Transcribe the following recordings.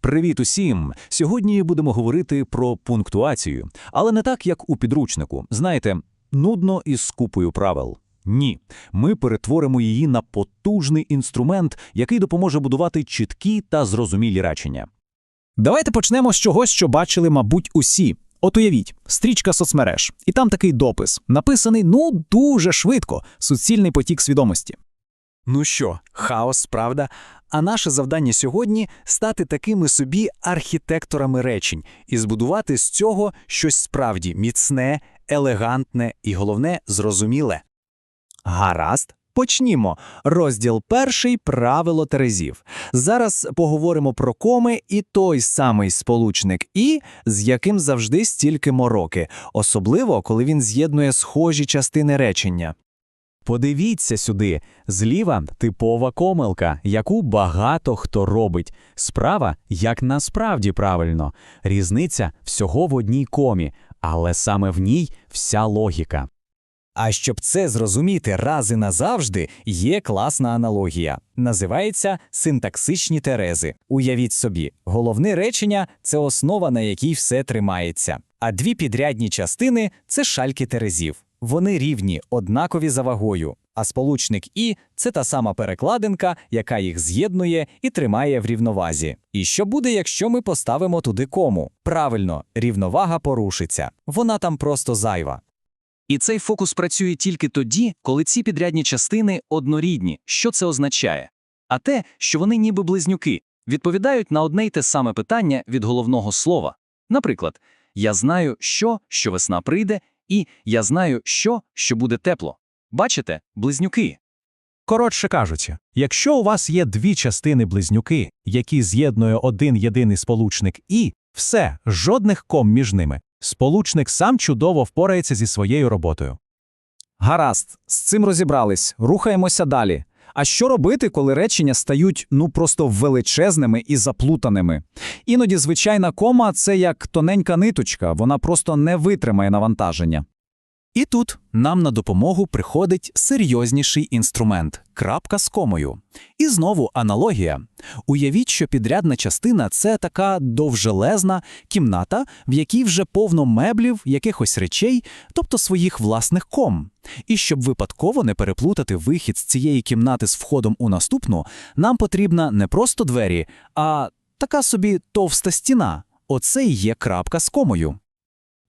Привіт усім! Сьогодні будемо говорити про пунктуацію, але не так, як у підручнику. Знаєте, нудно із скупою правил. Ні, ми перетворимо її на потужний інструмент, який допоможе будувати чіткі та зрозумілі речення. Давайте почнемо з чогось, що бачили, мабуть, усі. От уявіть, стрічка соцмереж, і там такий допис, написаний ну дуже швидко, суцільний потік свідомості. Ну що, хаос, правда? А наше завдання сьогодні стати такими собі архітекторами речень і збудувати з цього щось справді міцне, елегантне і головне зрозуміле. Гаразд. Почнімо. Розділ перший правило терезів. Зараз поговоримо про коми і той самий сполучник і, з яким завжди стільки мороки, особливо коли він з'єднує схожі частини речення. Подивіться сюди. Зліва типова комилка, яку багато хто робить. Справа, як насправді правильно. Різниця всього в одній комі, але саме в ній вся логіка. А щоб це зрозуміти раз і назавжди, є класна аналогія. Називається синтаксичні терези. Уявіть собі, головне речення це основа, на якій все тримається. А дві підрядні частини це шальки терезів. Вони рівні, однакові за вагою. А сполучник І це та сама перекладинка, яка їх з'єднує і тримає в рівновазі. І що буде, якщо ми поставимо туди кому? Правильно, рівновага порушиться. Вона там просто зайва. І цей фокус працює тільки тоді, коли ці підрядні частини однорідні. Що це означає? А те, що вони ніби близнюки, відповідають на одне й те саме питання від головного слова. Наприклад, я знаю, що, що весна прийде, і я знаю, що, що буде тепло. Бачите, близнюки. Коротше кажучи, якщо у вас є дві частини близнюки, які з'єднує один єдиний сполучник і все, жодних ком між ними, сполучник сам чудово впорається зі своєю роботою. Гаразд, з цим розібрались, рухаємося далі. А що робити, коли речення стають ну просто величезними і заплутаними? Іноді звичайна кома це як тоненька ниточка, вона просто не витримає навантаження. І тут нам на допомогу приходить серйозніший інструмент крапка з комою. І знову аналогія. Уявіть, що підрядна частина це така довжелезна кімната, в якій вже повно меблів, якихось речей, тобто своїх власних ком. І щоб випадково не переплутати вихід з цієї кімнати з входом у наступну, нам потрібна не просто двері, а така собі товста стіна. Оце і є крапка з комою.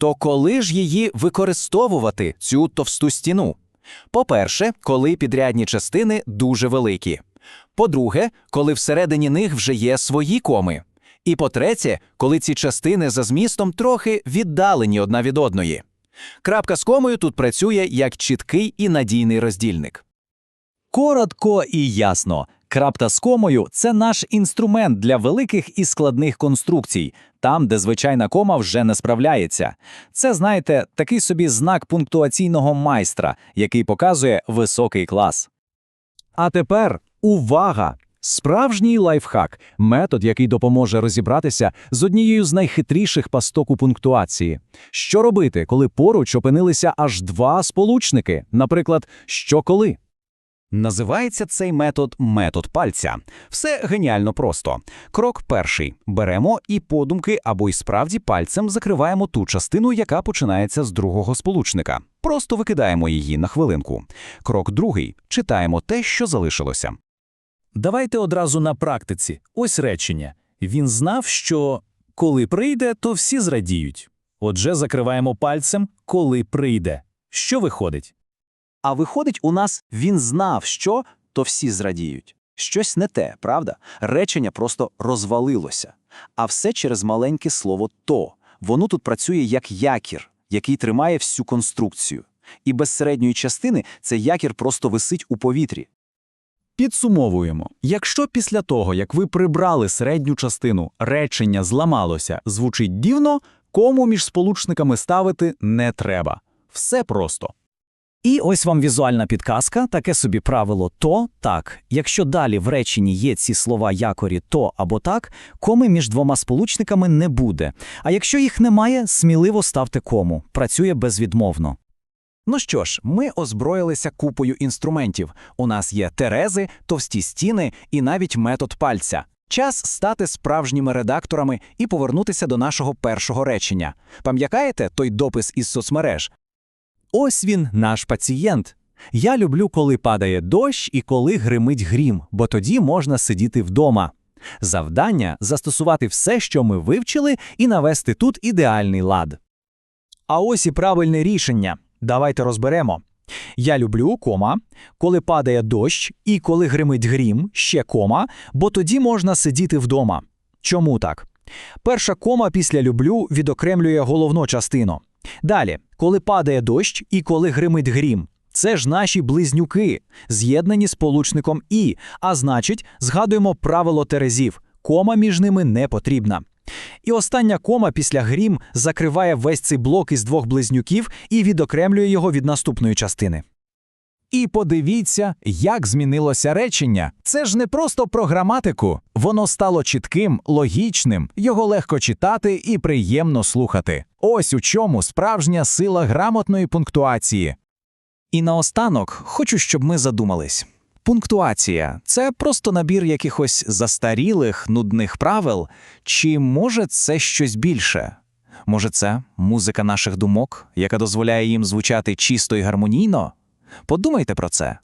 То коли ж її використовувати, цю товсту стіну? По-перше, коли підрядні частини дуже великі. По-друге, коли всередині них вже є свої коми. І по-третє, коли ці частини за змістом трохи віддалені одна від одної. Крапка з комою тут працює як чіткий і надійний роздільник. Коротко і ясно. Крапта з комою це наш інструмент для великих і складних конструкцій, там, де звичайна кома вже не справляється. Це, знаєте, такий собі знак пунктуаційного майстра, який показує високий клас. А тепер увага! Справжній лайфхак метод, який допоможе розібратися з однією з найхитріших пасток у пунктуації. Що робити, коли поруч опинилися аж два сполучники, наприклад, що коли? Називається цей метод метод пальця. Все геніально просто. Крок перший: беремо і подумки або й справді пальцем закриваємо ту частину, яка починається з другого сполучника. Просто викидаємо її на хвилинку. Крок другий читаємо те, що залишилося. Давайте одразу на практиці. Ось речення. Він знав, що коли прийде, то всі зрадіють. Отже, закриваємо пальцем, коли прийде. Що виходить? А виходить, у нас він знав, що, то всі зрадіють. Щось не те, правда? Речення просто розвалилося. А все через маленьке слово то. Воно тут працює як якір, який тримає всю конструкцію. І без середньої частини цей якір просто висить у повітрі. Підсумовуємо: якщо після того, як ви прибрали середню частину, речення зламалося, звучить дивно, кому між сполучниками ставити не треба. Все просто. І ось вам візуальна підказка, таке собі правило то так. Якщо далі в реченні є ці слова якорі то або так, коми між двома сполучниками не буде. А якщо їх немає, сміливо ставте кому. Працює безвідмовно. Ну що ж, ми озброїлися купою інструментів. У нас є терези, товсті стіни і навіть метод пальця. Час стати справжніми редакторами і повернутися до нашого першого речення. Пам'ятаєте той допис із соцмереж? Ось він, наш пацієнт. Я люблю, коли падає дощ і коли гримить грім, бо тоді можна сидіти вдома. Завдання застосувати все, що ми вивчили, і навести тут ідеальний лад. А ось і правильне рішення. Давайте розберемо. Я люблю кома, коли падає дощ і коли гримить грім, ще кома, бо тоді можна сидіти вдома. Чому так? Перша кома після люблю відокремлює головну частину. Далі, коли падає дощ і коли гримить грім. Це ж наші близнюки, з'єднані сполучником і, а значить, згадуємо правило терезів. Кома між ними не потрібна. І остання кома після грім закриває весь цей блок із двох близнюків і відокремлює його від наступної частини. І подивіться, як змінилося речення. Це ж не просто про граматику. Воно стало чітким, логічним, його легко читати і приємно слухати. Ось у чому справжня сила грамотної пунктуації. І наостанок хочу, щоб ми задумались. Пунктуація це просто набір якихось застарілих, нудних правил, чи може це щось більше? Може, це музика наших думок, яка дозволяє їм звучати чисто і гармонійно? Подумайте про це.